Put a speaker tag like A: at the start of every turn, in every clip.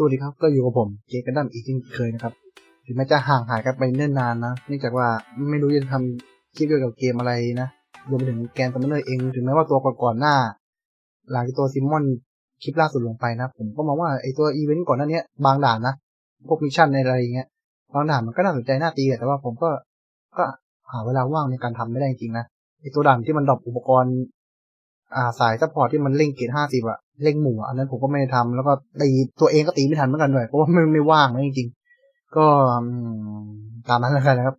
A: สวัสดีครับก็อยู่กับผมเจกันดั้มอีกเช่นเคยนะครับถึงแม้จะห่างหายกันไปเนิ่นนานนะเนื่องจากว่าไม่รู้จะทำคลิปเกี่ยวกับเกมอะไรนะรวมไปถึงแกนซัมเมอร์เองถึงแม้ว่าตัวก่อนๆหน้า หลังจากตัวซิมมอนคลิปล่าสุดลงไปนะ ผมก็มองว่าไอตัวอีเวนต์ก่อนหน้านี้บางด่านนะพวกมิชชั่นในอะไรอย่างเงี้ยบางด่านมันก็น่าสนใจน่าตีแต่ว่าผมก็ก็หาเวลาว่างในการทำไม่ได้จริงนะไอตัวด่านที่มันดรอปอุปกรณ์ อ่าสายซัพพอร์ตที่มันเล่งเกรดห้าสิบอะ เล่งหมู่อันนั้นผมก็ไม่ได้ทำแล้วก็ตีตัวเองก็ตีไม่ทันเหมือนกันด้วยเพราะว่าไม่ไม่ว่างนะจริงๆ ก็ตามนั้นแล้วกันนะครับ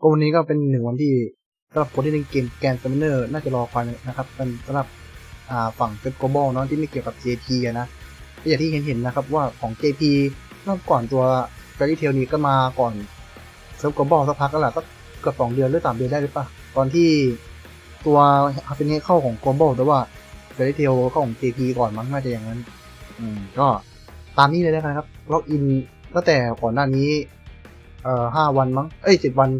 A: ก็วันนี้ก็เป็นหนึ่งวันที่สำหรับคนที่เล่นเกมแกนซัมเนอร์น่าจะรอคอยนะครับเป็นสำหรับอ่าฝั่งเซตโกลบอลเนาะที่ไม่เกี่ยวกับ JP อะนะก็อย่างที่เห็นเห็นนะครับว่าของ JP เมื่อก่อนตัว Fairy Tail นี้ก็มาก่อนเซิร์ฟโกลบอลสักพักก็แหละก็เกือบสองเดือนหรือสามเดือนได้หรือปล่าตอนที่ตัวฮาเป็นเข้าของ global แต่ว่า เฟร y เทลเข้าของ JP ก่อนมั้งน่าจะอย่างนั้น อืม ก็ตามนี้เลยแล้วกันครับล็อกอินตั้งแต่ก่อนหน้านี้ เอ่อห้าวันมั้ง เอ้ยเจ็ดวัน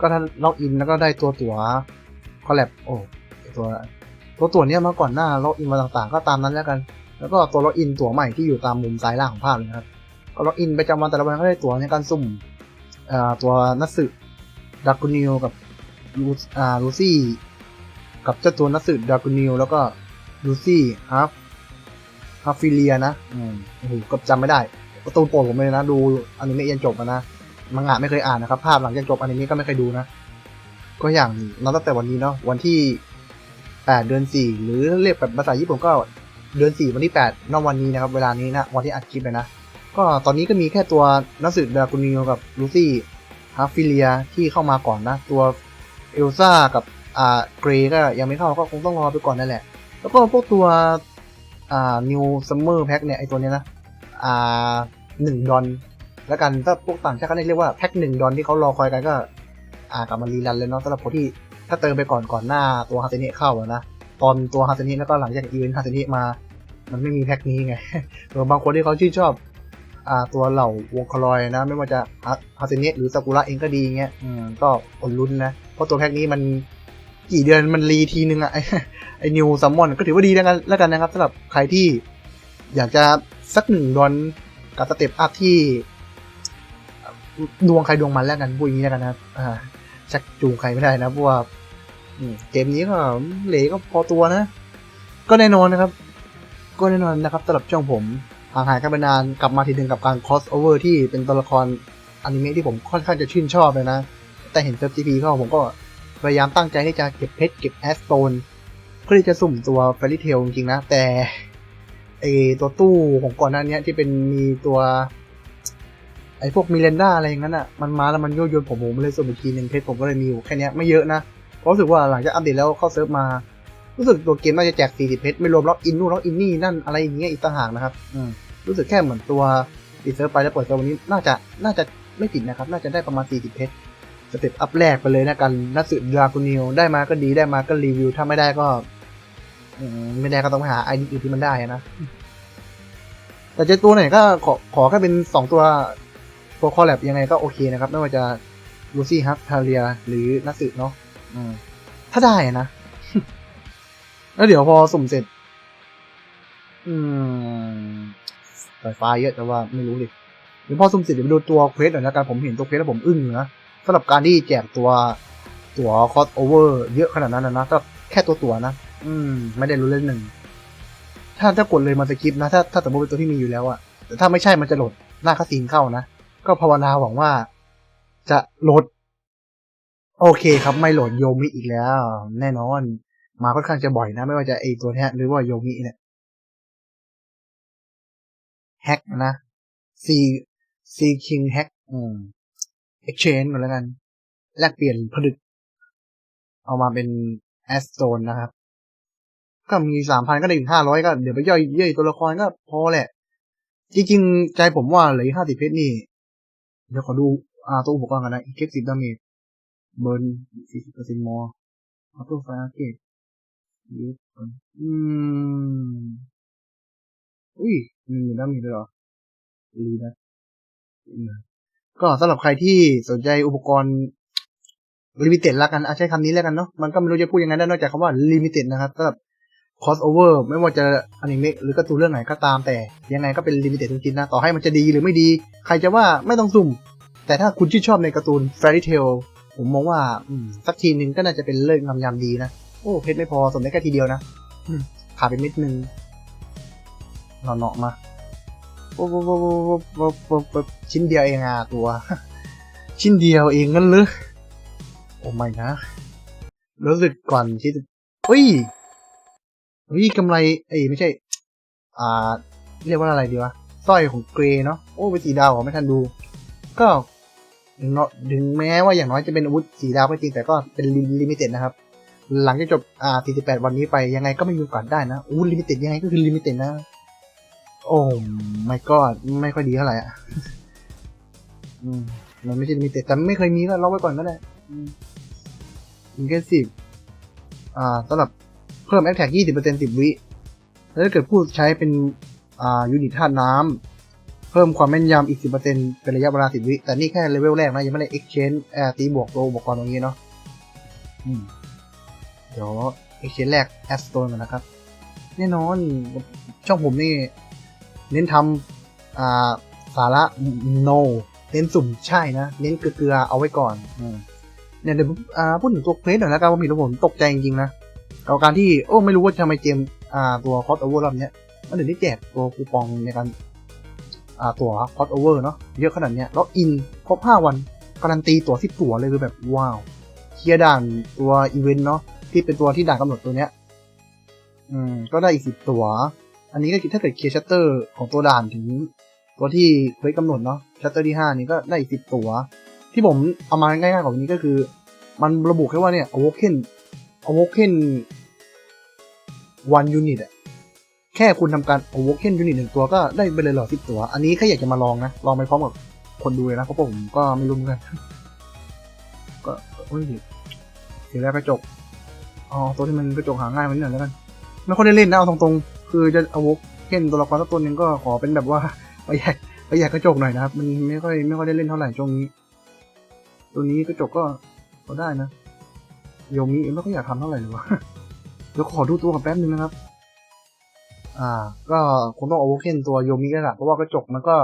A: ก็ถ้าล็อกอินแล้วก็ได้ตัวตั๋วคอลแลบโอ้ตัวตัวตั๋วเนี้ยมาก่อนหน้าล็อกอินมาต่างๆ ก็ตามนั้นแล้วกัน แล้วก็ตัวล็อกอินตั๋วใหม่ที่อยู่ตามมุมซ้ายล่างของภาพเลยนะครับ ก็ล็อกอินประจำวันแต่ละวันก็ได้ตั๋วในการสุ่มเอ่อตัวนัสึดักกุนิวกับลูอ่าลูซี่กับเจ้าตัวนักสืบดรากูนิลแล้วก็ ลูซี่ฮาร์ฟฮาร์ฟิเลียนะอืมโอ้โหก็จำไม่ได้การ์ตูนโปรดผมเลยนะ ดูอนิเมะยันจบอะนะมังงะไม่เคยอ่านนะครับ ภาพหลังจากจบอนิเมะก็ไม่เคยดูนะ ก็อย่างนับตั้งแต่วันนี้เนาะวันที่8เดือน4หรือเรียกแบบภาษาญี่ปุ่นก็เดือน4วันที่8นอกวันนี้นะครับ เวลานี้นะวันที่อัดคลิปเลยนะก็ตอนนี้ก็มีแค่ตัวนักสืบดรากูนิลกับลูซี่ฮาร์ฟิเลียที่เข้ามาก่อนนะ ตัวเอลซ่ากับอ่าเกรก็ยังไม่เข้าก็คงต้องรอไปก่อนนั่นแหละ แล้วก็พวกตัวอ่านิวซัมเมอร์แพ็คเนี่ยไอตัวเนี้ยนะอ่าหนึ่งดอนแล้วกันถ้าพวกต่างชาติเขาเรียกว่าแพ็คหนึ่งดอนที่เขารอคอยกันก็ อ่ากลับมารีรันเลยเนาะสำหรับคนที่ถ้าเติมไปก่อนก่อนหน้าตัวฮาเซเนะเข้าอะนะตอนตัวฮาเซเนะแล้วก็หลังจากอีเวนต์ฮาเซเนะมา มันไม่มีแพ็คนี้ไงส่วนบางคนที่เขาชื่นชอบ อ่าตัวเหล่าวงคลอยนะ ไม่ว่าจะฮาเซเนะหรือซากุระเองก็ดีเงี้ยอืมก็อดลุ้นนะเพราะตัวแพ็คนี้มัน กี่เดือนมันรีทีนึงอะไอไอนิวซัมมอนก็ถือว่าดีแล้วกันแล้วกันนะครับสำหรับใครที่อยากจะสักหนึ่งดอนกับสเต็ปอัพที่ดวงใครดวงมันแล้วกันพูดอย่างนี้แล้วกันนะครับอ่าชักจูงใครไม่ได้นะเพราะว่าเกมนี้ก็เหลก็พอตัวนะ ก็แน่นอนนะครับ ก็แน่นอนนะครับสำหรับช่องผมห่างหายกันไปนานกลับมาทีหนึ่งกับการ cross over ที่เป็นตัวละครอนิเมะที่ผมค่อนข้างจะชื่นชอบเลยนะ แต่เห็นเซิร์ฟจีพีเข้าผมก็ พยายามตั้งใจที่จะเก็บเพชรเก็บแอสโตนเพื่อที่จะสุ่มตัวเฟร y เทลจริงๆนะ แต่ไอตัวตู้ของก่อนหน้านี้ที่เป็นมีตัว ไอพวกมิเลนดาอะไรอย่างนั้นอะมันมาแล้วมันโยโยนผมผมเลยสุ่มอีกทีหนึ่งเพชรผมก็เลยมีอยู่แค่นี้ไม่เยอะนะเพราะรู้สึกว่าหลังจากอัปเดตแล้วเข้าเซิร์ฟมารู้สึกตัวเกมน่าจะแจก 40 เพชรไม่รวมล็อกอินนู่นล็อกอินนี่นั่นอะไรอย่างเงี้ยอีกต่างหากนะครับอืมรู้สึกแค่เหมือนตัวติดเซิร์ฟไปแล้วเปิดเซิร์ฟวันนี้น่าจะน่าจะไม่ติดนะครับ น่าจะได้ประมาณ 40 เพชร สเต็ปอัพแรกไปเลยนะกันนัดสุดรากูนิวได้มาก็ดีได้มาก็รีวิว ถ้าไม่ได้ก็ไม่ได้ก็ต้องไปหาไอดีอื่นที่มันได้นะ แต่เจอตัวไหนก็ขอขอแค่เป็นสองตัวตัวคอลแลบยังไงก็โอเคนะครับ ไม่ว่าจะลูซี่ฮักทาเรียหรือนัดสุดเนาะถ้าได้นะ แล้วเดี๋ยวพอสุ่มเสร็จ อืมสายฟ้าเยอะแต่ว่าไม่รู้ดิเดี๋ยวพอสุ่มเสร็จเดี๋ยวไปดูตัวเควสหน่อยนะกันผมเห็นตัวเควสแล้วผมอึ้งอยู่นะ สำหรับการที่แจกตัวตัวคอสโอเวอร์เยอะขนาดนั้นนะนะถ้าแค่ตัวตัวนะอืม ไม่ได้รู้เล่นหนึ่ง ถ้าถ้ากดเลยมาสกิปนะ ถ้าถ้าสมมติเป็นตัวที่มีอยู่แล้วอะแต่ถ้าไม่ใช่มันจะโหลดหน้าคาซีนเข้านะ ก็ภาวนาหวังว่า จะโหลด โอเคครับไม่โหลดโยมิอีกแล้ว แน่นอน มาค่อนข้างจะบ่อยนะ ไม่ว่าจะไอตัวเนี้หรือว่าโยมิเนี่ยแฮกนะ C C King Hack อืม exchange กันแล้วกัน แลกเปลี่ยนผลึก เอามาเป็นแอสโตนนะครับ ก็มีสามพันก็ได้ถึงห้าร้อยก็เดี๋ยวไปย่อยย่อยตัวละครก็พอแหละ จริงๆ ใจผมว่าเหลือห้าสิบเพชรนี่ เดี๋ยวขอดูอ่าตัวอุปกรณ์กันนะอีกสิบดาเมจเบิร์นสี่สิบเปอร์เซ็นต์มอร์ออโต้ไฟอาเกตอืมอุ้ยมีดาเมจด้วยเหรอดีนะ ก็สำหรับใครที่สนใจอุปกรณ์ลิมิเต็ดละกันอาใช้คำนี้แล้วกันเนาะมันก็ไม่รู้จะพูดยังไงได้นอกจากคำว่าลิมิเต็ดนะครับสำหรับ crossover ไม่ว่าจะอนิเมะหรือการ์ตูนเรื่องไหนก็ตามแต่ยังไงก็เป็นลิมิเต็ดจริงๆนะต่อให้มันจะดีหรือไม่ดี ใครจะว่าไม่ต้องสุ่ม แต่ถ้าคุณชื่นชอบในการ์ตูน Fairy Tail ผมมองว่าสักทีหนึ่งก็น่าจะเป็นเลิกงามยามดีนะ โอ้เพชรไม่พอสมได้แค่ทีเดียวนะขาดไปเม็ดนึงเนาะๆมา โอ้โหชิ้นเดียวเองอะตัว ชิ้นเดียวเองงั้นเลยโอ้ไม่นะ รู้สึกก่อนที่จะเฮ้ยเฮ้ยกำไรเอ้ยไม่ใช่ อ่า เรียกว่าอะไรดีวะสร้อยของเกรเนาะโอ้เป็นสีดาวเหรอไม่ทันดู ก็เนาะถึงแม้ว่าอย่างน้อยจะเป็นอาวุธสีดาวก็จริงแต่ก็เป็นลิมิเต็ดนะครับ หลังจากจบอ่า48 วันนี้ไปยังไงก็ไม่มีโอกาสได้นะอู้ลิมิเต็ดยังไงก็คือลิมิเต็ดนะ โอ้ไม่ก็ไม่ค่อยดีเท่าไหร่อะอืมมันไม่ใช่มิเตแต่ไม่เคยมีก็ล็อกไว้ก่อนก็ได้อืมถึงแค่สิบอ่าสำหรับเพิ่มแอคแท็กยี่สิบเปอร์เซ็นต์สิบวิ แล้วถ้าเกิดผู้ใช้เป็น อ่า ยูนิตธาตุน้ำ เพิ่มความแม่นยำอีกสิบเปอร์เซ็นต์เป็นระยะเวลาสิบวิ แต่นี่แค่เลเวลแรกนะ ยังไม่ได้ exchange แอร์ตีบวกตัวอุปกรณ์ตรงนี้เนาะอืมเดี๋ยว exchange แรก a s t o n ก่อนนะครับ แน่นอนช่องผมนี่ เน้นทำาสาระ no เน้นสุ่มใช่นะ เน้นเกลือเอาไว้ก่อนเนี่ยเดี๋ยวพูดถึงตัวเพลสหน่อยแล้วกันว่ามีตัวผมตกใจจริงๆนะกับการที่โอ้ไม่รู้ว่าทำไมเกมตัวคอสโอเวอร์รอบนี้มันถึงได้แจกตัวคูปองในการตัวคอสโอเวอร์เนาะเยอะขนาดเนี้ยแล้วอินครบ5วันการันตีตัวที่ตัวเลยคือแบบว้าวเคลียร์ด่านตัวอีเวนต์เนาะที่เป็นตัวที่ด่านกำหนดตัวเนี้ย อืม ก็ได้อีกสิบตัว อันนี้ก็คือถ้าเกิดเคลียร์ชัตเตอร์ของตัวด่านถึง ตัวที่เคยกำหนดเนาะชัตเตอร์ที่ห้านี้ก็ได้อีกสิบตัว ที่ผมเอามาง่ายๆกว่านี้ก็คือ มันระบุแค่ว่าเนี่ย awoken awoken one unit อะแค่คุณทำการ awoken unit หนึ่งตัวก็ได้ไปเลยหรอสิบตัว อันนี้แค่อยากจะมาลองนะ ลองไปพร้อมกับคนดูเลยนะ เพราะผมก็ไม่รู้เหมือนกัน ก็โอ้ยเสียแรกกระจก อ๋อ ตัวที่มันกระจกหาง่ายมันนิดหน่อยแล้วกัน ไม่ค่อยได้เล่นนะ เอาตรงๆ คือจะ awoken ตัวละครสักตัวหนึงก็ขอเป็นแบบว่าประหยัดประหยัดกระจกหน่อยนะครับ มันไม่ค่อยไม่ค่อยได้เล่นเท่าไหร่ช่วงนี้ ตัวนี้กระจกก็ก็ได้นะโยมิไม่ค่อยอยากทำเท่าไหร่เลยวะเดี๋ยวขอดูตัวกับแป๊บนึงนะครับ อ่า ก็คงต้องโอเวอร์เคนตัวโยมิกันแหละเพราะว่ากระจกมันก็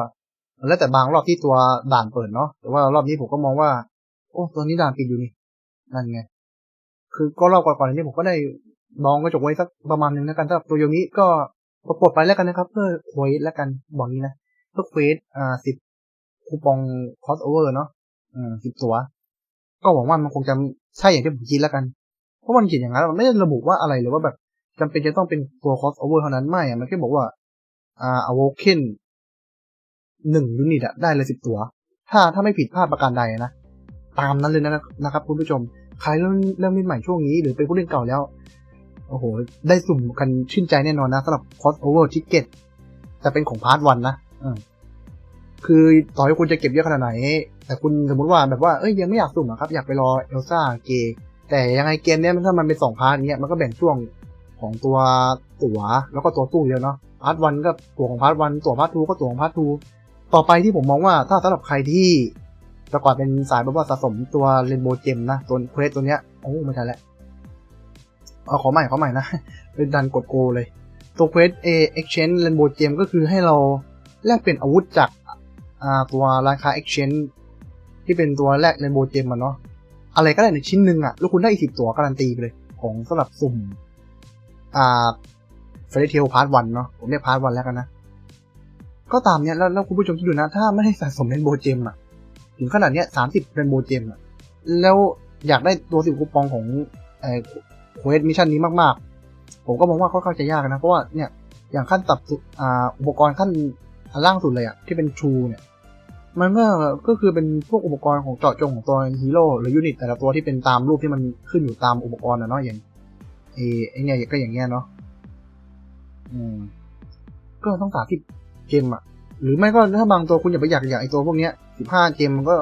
A: แล้วแต่บางรอบที่ตัวด่านเปิดเนาะแต่ว่ารอบนี้ผมก็มองว่า โอ้ตัวนี้ด่านปิดอยู่นี่นั่นไงคือก็รอบก่อนๆนี้ผมก็ได้ ลองกระจกไว้สักประมาณนึงนะกันสำหรับตัวโยมิก็ปลดไปแล้วกันนะครับ เพื่อเควสแล้วกันบอกนี้นะเพื่อเควสอ่าสิบคูปองคอสโอเวอร์เนาะอืมสิบตัว ก็หวังว่ามันคงจะใช่อย่างที่ผมคิดแล้วกัน เพราะมันเขียนอย่างนั้นมันไม่ได้ระบุว่าอะไรเลยว่าแบบจำเป็นจะต้องเป็นตัว crossover เท่านั้นไม่อะมันแค่บอกว่า อ่า awoken หนึ่งยูนิตอะได้เลยสิบตัว ถ้าถ้าไม่ผิดพลาดประการใดนะ ตามนั้นเลยนะนะครับคุณผู้ชม ใครเริ่มเริ่มเล่นใหม่ช่วงนี้ หรือเป็นผู้เล่นเก่าแล้ว โอ้โห ได้สุ่มกันชื่นใจแน่นอนนะสำหรับ crossover ticket จะเป็นของพาร์ทวันนะอืมคือต่อให้คุณจะเก็บเยอะขนาดไหน แต่คุณสมมติว่าแบบว่าเอ้ยยังไม่อยากสุ่มอะครับ อยากไปรอเอลซ่าเกแต่ยังไงเกมเนี้ยมันถ้ามันเป็นสองพาร์ทเนี้ยมันก็แบ่งช่วงของตัวตั๋วแล้วก็ตัวตู้เดียวเนาะพาร์ทวันก็ตั๋วของพาร์ทวันตั๋วพาร์ททูก็ตั๋วของพาร์ททูต่อไปที่ผมมองว่าถ้าสำหรับใครที่แต่ก่อนเป็นสายแบบว่าสะสมตัวเรนโบว์เจมนะตัวเควสตัวเนี้ยโอ้ไม่ใช่แล้ว เอาขอใหม่ขอใหม่นะ เป็นดันกดโกเลย ตัวเควสเอ exchange เรนโบว์เจมก็คือให้เราแลกเปลี่ยนอาวุธจากตัวร้านค้า exchange ที่เป็นตัวแรกเรนโบว์เจมมันเนาะอะไรก็ได้ในชิ้นหนึ่งอะแล้วคุณได้อีกสิบตัวการันตีไปเลย ของสำหรับสุ่มอ่าเฟรเทลพาร์ทวันเนาะผมเรียกพาร์ทวันแล้วกันนะ ก็ตามเนี้ยแล้วแล้วคุณผู้ชมคิดดูนะ ถ้าไม่ได้สะสมเรนโบว์เจมอะถึงขนาดเนี้ยสามสิบเรนโบว์เจมอะแล้วอยากได้ตัวสิบคูปองของไอ้ เควสมิชชั่นนี้มากๆ ผมก็มองว่าค่อนข้างจะยากนะ เพราะว่าเนี่ยอย่างขั้นตับสุดอ่าอุปกรณ์ขั้นล่างสุดเลยอะที่เป็นทรูเนี่ยมันก็ก็คือเป็นพวกอุปกรณ์ของเจาะจงของตัวฮีโร่หรือยูนิตแต่ละตัวที่เป็นตามรูปที่มันขึ้นอยู่ตามอุปกรณ์นะเนาะอย่างไอ้ไอเนี่ยก็อย่างเงี้ยเนาะอืมก็ต้องสาธิตเกมอะหรือไม่ก็ถ้าบางตัวคุณอย่าไปอยากอยากไอตัวพวกเนี้ยสิบห้าเกมมันก็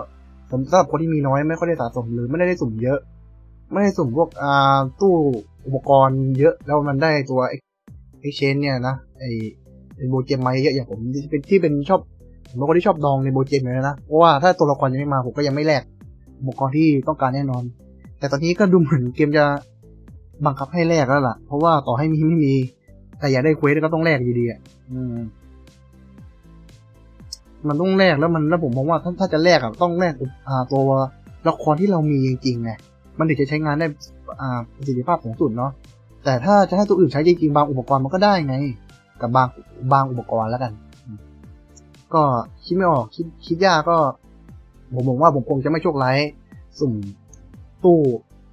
A: สำหรับคนที่มีน้อยไม่ค่อยได้สะสมหรือไม่ได้ได้สุ่มเยอะ ไม่ได้สุ่มพวกอ่าตู้อุปกรณ์เยอะแล้วมันได้ตัวไอ้เชนเนี่ยนะไอ้ไอ้โบเจมมาเยอะอย่างผมที่เป็นที่เป็นชอบผมเป็นคนที่ชอบดองในโบเจมอยู่แล้วนะเพราะว่าถ้าตัวละครยังไม่มาผมก็ยังไม่แลกอุปกรณ์ที่ต้องการแน่นอน แต่ตอนนี้ก็ดูเหมือนเกมจะบังคับให้แลกแล้วล่ะ เพราะว่าต่อให้มีไม่มี แต่อยากได้เควสก็ต้องแลกอยู่ดีอะอืมมันต้องแลกแล้วมันแล้วผมมองว่าถ้าถ้าจะแลกอะต้องแลกอ่าตัวละครที่เรามีจริงๆไง มันถึงจะใช้งานได้ประสิทธิภาพสูงสุดเนาะแต่ถ้าจะให้ตัวอื่นใช้จริงๆบางอุปกรณ์มันก็ได้ไง กับบางบางอุปกรณ์แล้วกัน ก็คิดไม่ออกคิดคิดยากก็ ผมบอกว่าผมคงจะไม่โชคร้ายสุ่มตู้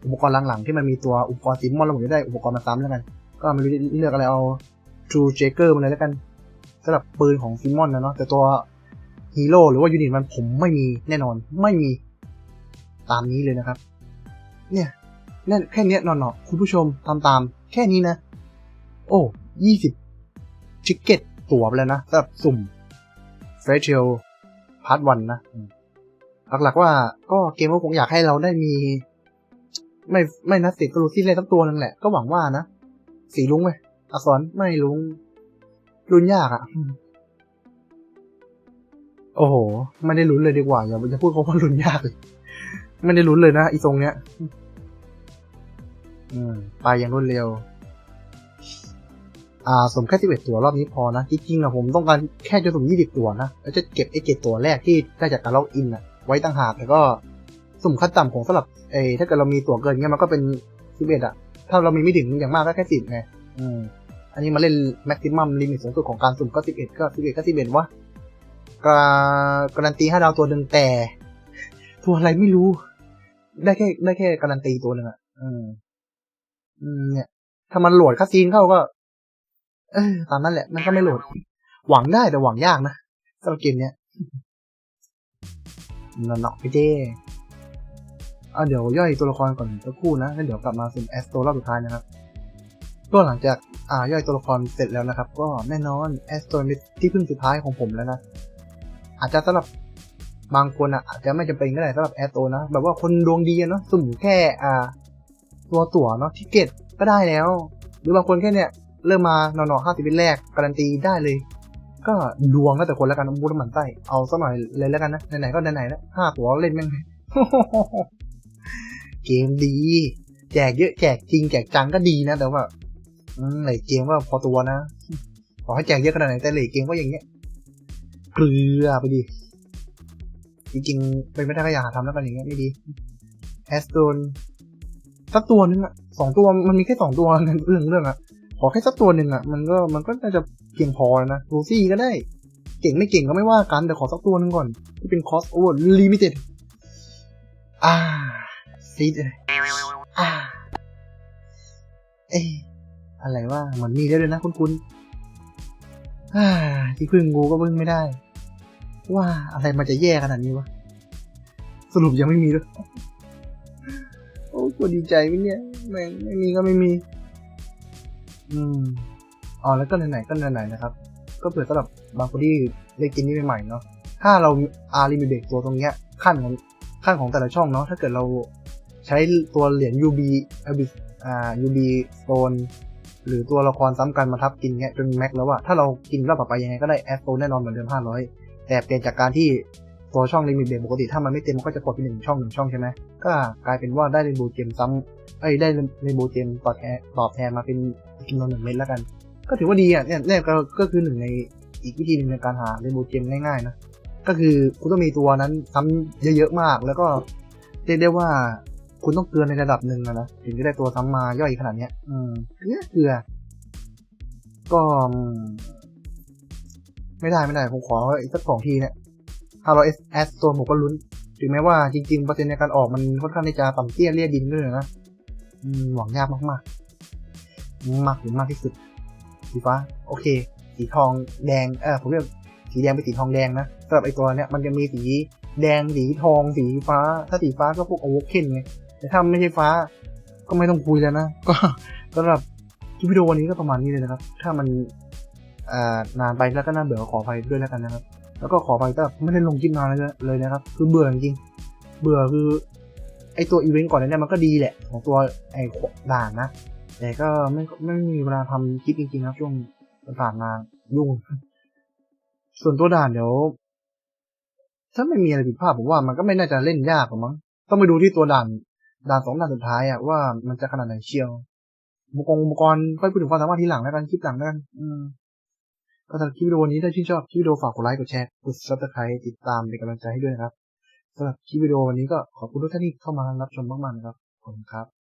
A: อุปกรณ์หลังๆ ที่มันมีตัวอุปกรณ์ซิมมอนแล้วผมจะได้อุปกรณ์มาซ้ำแล้วกัน ก็ไม่รู้จะเลือกอะไรเอา True Jacker มาเลยแล้วกันสำหรับปืนของซิมมอนนะเนาะแต่ตัวฮีโร่หรือว่ายูนิตมันผมไม่มีแน่นอนไม่มีตามนี้เลยนะครับ เนี่ยแน่นแค่เนี้ยนอนๆคุณผู้ชมตามตามแค่นี้นะ โอ้ยี่สิบชิกเก็ตตั๋วไปแล้วนะสำหรับสุ่มเฟรชเชลพาร์ทวันนะหลักๆว่าก็เกมก็คงอยากให้เราได้มี ไม่ไม่นัดติดก็รู้ที่เล่นสักตัวนึงแหละ ก็หวังว่านะ สีลุงไหมอักษรไม่ลุงรุนยากอะ่ะ โอ้โห ไม่ได้ลุ้นเลยดีกว่า อย่าจะพูดเขาว่ารุนยากเลย ไม่ได้ลุ้นเลยนะอีตรงเนี้ย อืม ไปอย่างรวดเร็ว อ่า สมแค่สิบเอ็ดตัวรอบนี้พอนะ จริงๆอะผมต้องการแค่จะสุ่มยี่สิบตัวนะ แล้วจะเก็บไอ้เจ็ดตัวแรกที่ได้จากการล็อกอินอะไว้ต่างหากแล้วก็สุ่มขั้นต่ำของสำหรับเอถ้าเกิดเรามีตัวเกินเงี้ยมันก็เป็นสิบเอ็ดอะถ้าเรามีไม่ถึงอย่างมากก็แค่สิบไง อืม อันนี้มาเล่นแม็กซิมัมลิมิตสูงสุดของการสุ่มก็สิบเอ็ดก็สิบเอ็ดก็สิบเอ็ดวะกาการันตีห้าดาวตัวหนึ่งแต่ ตัวอะไรไม่รู้ ได้แค่ได้แค่การันตีตัวหนึ่งอะอืมอืมเนี่ย ถ้ามันโหลดคาซีนเข้าก็ เออตามนั้นแหละ มันก็ไม่โหลด หวังได้แต่หวังยากนะสำหรับเกมเนี้ยนั่นเนาะพี่เจ้อะเดี๋ยวย่อยตัวละครก่อนสักครู่นะแล้วเดี๋ยวกลับมาสุ่มแอสโตรอบสุดท้ายนะครับก็หลังจากอ่าย่อยตัวละครเสร็จแล้วนะครับ ก็แน่นอนแอสโตรเป็นที่พึ่งสุดท้ายของผมแล้วนะอาจจะสำหรับ บางคนอะอาจจะไม่จำเป็นก็ได้สำหรับแอสโตนะ แบบว่าคนดวงดีอะเนาะสุ่มแค่อ่า ตัวตั๋วเนาะทิเกตก็ได้แล้ว หรือบางคนแค่เนี้ยเริ่มมาหนอๆห้าสิบเป็นแรก การันตีได้เลย ก็ดวงแล้วแต่คนแล้วกันบูธมันไส้เอาสักหน่อยเลยแล้วกันนะไหนๆก็ไหนๆแล้วห้าตัวเล่นแม่งเกมดี แจกเยอะแจกจริงแจกจังก็ดีนะ แต่ว่าอืมไหนเกมก็พอตัวนะขอให้แจกเยอะขนาดไหนแต่เหลยเกมก็อย่างเงี้ยเกลือไปดิ จริงๆ เป็นไม่ได้ก็อย่าทำแล้วกันอย่างเงี้ยไม่ดีแอสโตนสักตัวนึงอะสองตัวมันมีแค่สองตัวเรื่องเรื่องอะขอแค่สักตัวหนึ่งอะมันก็มันก็น่าจะเพียงพอแล้วนะรูซี่ก็ได้ เก่งไม่เก่งก็ไม่ว่ากัน แต่ขอสักตัวหนึ่งก่อน ที่เป็นคอสโอเวอร์ลิมิเต็ดอ่าซีดอ่าเออะไรว่าเหมือนมีได้เลยนะคุณคุณอ่าที่พึ่งงูก็พึ่งไม่ได้ ว่าอะไรมันจะแย่ขนาดนี้วะ สรุปยังไม่มีด้วยโอ้กูดีใจไหมเนี่ยแม่งไม่มีก็ไม่มี อืมอ๋อแล้วก็ไหนๆก็ไหนๆนะครับ ก็เผื่อสำหรับบางคนที่เล่นกมนี้ใหม่ๆเนาะถ้าเราอาริมิเบกตัวตรงเนี้ยขั้นของขั้นของแต่ละช่องเนาะถ้าเกิดเราใช้ตัวเหรียญ UB เอบิอ่า UB Stone หรือตัวละครซ้ำกันมาทับกินเงี้ยจนแม็กแล้วอะถ้าเรากินรอบต่อไปยังไงก็ได้แอสโตนแน่นอนเหมือนเดิม500 แต่เปลี่ยนจากการที่ตัวช่องลิมิตเบรกปกติถ้ามันไม่เต็มมันก็จะกดเป็นหนึ่งช่องหนึ่งช่องใช่ไหมก็กลายเป็นว่าได้เรนโบว์เจมซ้ำเอ้ยได้เรนโบว์เจมตอบแทนตอบแทนมาเป็นกินนอนหนึ่งเม็ดแล้วกัน ก็ถือว่าดีอะเนี่ยเนี่ยก็คือหนึ่งในอีกวิธีหนึ่งในการหาเรนโบว์เจมง่ายๆนะก็คือคุณต้องมีตัวนั้นซ้ำเยอะๆมาก แล้วก็เรียกได้ว่าคุณต้องเกลือในระดับหนึ่งนะถึงจะได้ตัวซ้ำมาย่อยขนาดเนี้ย อืมเกลือเกลือก็ ไม่ได้ไม่ได้ ผมขออีกสักสองทีเนี่ยถ้าเราเอสแอสตัวผมก็ลุ้น ถึงแม้ว่าจริงๆเปอร์เซ็นต์ในการออกมันค่อนข้างที่จะต่ำเตี้ยเลี่ยดินด้วยนะหวังยากมากๆ มากถึงมากที่สุด สีฟ้า โอเค สีทองแดง เออผมเรียกสีแดงเป็นสีทองแดงนะสำหรับไอตัวเนี้ยมันจะมีสีแดงสีทองสีฟ้า ถ้าสีฟ้าก็พวกโอเวอร์เคนไงแต่ถ้าไม่ใช่ฟ้า ก็ไม่ต้องคุยแล้วนะ ก็สำหรับคลิปวิดีโอวันนี้ก็ประมาณนี้เลยนะครับ ถ้ามัน นานไปแล้วก็น่าเบื่อขออภัยด้วยแล้วกันนะครับ แล้วก็ขออภัยก็ไม่ได้ลงคลิปนานเลยเลยนะครับ คือเบื่อจริงเบื่อคือไอตัวอีเวนต์ก่อนนั้นเนี่ยมันก็ดีแหละ ของตัวไอด่านนะ แต่ก็ไม่ไม่มีเวลาทำคลิปจริงๆครับช่วงผ่านมายุ่ง ส่วนตัวด่านเดี๋ยว ถ้าไม่มีอะไรผิดพลาดผมว่ามันก็ไม่น่าจะเล่นยากหรอกมั้งต้องไปดูที่ตัวด่านด่านสองด่านสุดท้ายอะว่ามันจะขนาดไหนเชียวอุปกรณ์อุปกรณ์ค่อยพูดถึงความสามารถทีหลังแล้วกันคลิปหลังแล้วกันอืม ก็สำหรับคลิปวิดีโอนี้ถ้าชื่นชอบคลิปวิดีโอฝากกดไลค์กดแชร์กดซับสไครต์ติดตามเป็นกำลังใจให้ด้วยนะครับสำหรับคลิปวิดีโอวันนี้ก็ขอบคุณทุกท่านที่เข้ามารับชมมากๆนะครับขอบคุณครับ